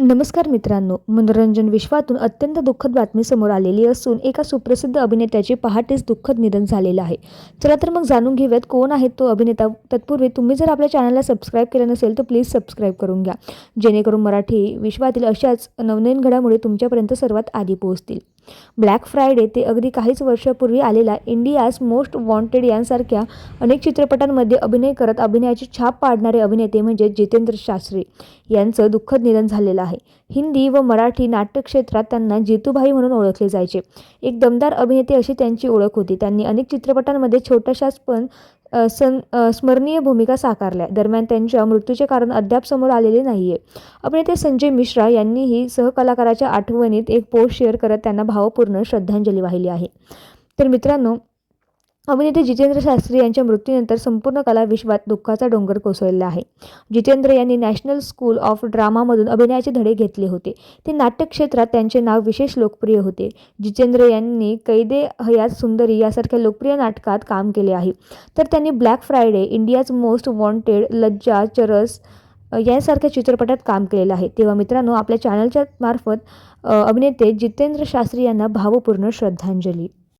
नमस्कार मित्रांनो मनोरंजन विश्वातून अत्यंत दुःखद बातमी समोर आलेली असून एका सुप्रसिद्ध अभिनेत्याचे पहाटेच दुःखद निधन झालेलं आहे. चला तर मग जाणून घेऊयात कोण आहे तो अभिनेता. तत्पूर्वी तुम्ही जर आपल्या चॅनलला सबस्क्राईब केलं नसेल तर प्लीज सबस्क्राईब करून घ्या. जेणेकरून मराठी विश्वातील अशाच नवनवीन घडामोडी तुमच्यापर्यंत सर्वात आधी पोहोचतील. ब्लॅक फ्रायडे ते अगदी काहीच वर्षापूर्वी आलेला इंडियाज मोस्ट वॉन्टेड यांसारख्या अनेक चित्रपटांमध्ये अभिनय करत अभिनयाची छाप पाडणारे अभिनेते म्हणजे जितेंद्र शास्त्री यांचं दुःखद निधन झालेलं आहे. हिंदी व मराठी नाट्यक्षेत्रात त्यांना जितूभाई म्हणून ओळखले जायचे. एक दमदार अभिनेते अशी त्यांची ओळख होती. त्यांनी अनेक चित्रपटांमध्ये छोट्याशाच पण सन स्मरणीय भूमिका साकारल्या. दरम्यान त्यांच्या मृत्यूचे कारण अद्याप समोर आलेले नाही आहे अभिनेते संजय मिश्रा यांनीही सहकलाकाराच्या आठवणीत एक पोस्ट शेअर करत त्यांना भावपूर्ण श्रद्धांजली वाहिली आहे. तर मित्रांनो अभिनेते जितेंद्र शास्त्री यांच्या मृत्यूनंतर संपूर्ण कला विश्वात दुःखाचा डोंगर कोसळलेला आहे. जितेंद्र यांनी नॅशनल स्कूल ऑफ ड्रामामधून अभिनयाचे धडे घेतले होते. ते नाट्यक्षेत्रात त्यांचे नाव विशेष लोकप्रिय होते. जितेंद्र यांनी कैदे हयात सुंदरी यासारख्या लोकप्रिय नाटकात काम केले आहे. तर त्यांनी Black Friday India's most wanted Lajja Charas यासारख्या चित्रपटात काम केलेलं आहे. तेव्हा मित्रांनो आपल्या चॅनलच्या मार्फत अभिनेते जितेंद्र शास्त्री यांना भावपूर्ण श्रद्धांजली.